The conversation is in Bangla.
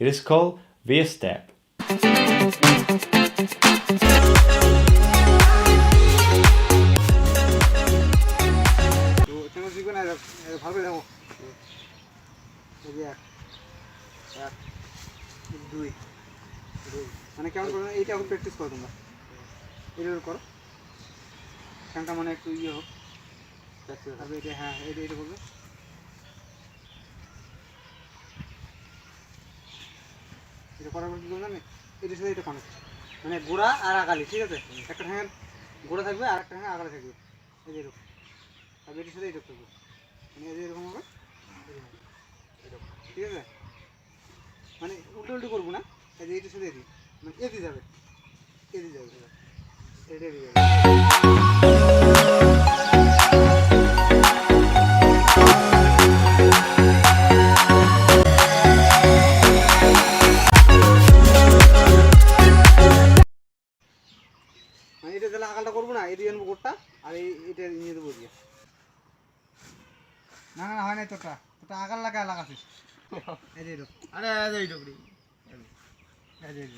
It is called V-step. তো কেন শিখবে না এরকম, এ, ভালো করে দেখো এই যে এক এক দুই দুই মানে কেমন করো এইটা এখন প্র্যাকটিস করো তোমরা এইটা করো ফ্যানটা মানে একটু ইয়ে হোক তারপরে এটা হ্যাঁ এটা এটা করবে করার পর কী করবে জানে এটার সাথে এটা কানেক্ট মানে গোড়া আর আগালি ঠিক আছে? একটা ঠ্যাঙের গোড়া থাকবে আর একটা ঠ্যাঙে আগালি থাকবে। এই যে এরকম। আর এটার সাথে এটা করবে। মানে এই যে এরকম হবে ঠিক আছে? মানে উল্টো উল্টো করব না। এই যে এটার সাথে এদি মানে এদি যাবে। এদি যাবে। এটা এদি যাবে। মানে এটা তাহলে আগালটা করব না এদিকে আনব গোটটা আর এই এটা নিয়ে দেবো দিয়ে না না না হয় নাই তোরটা। তোরটা আগাল লাগা লাগাছিস। আরে এই ডুগরি এই।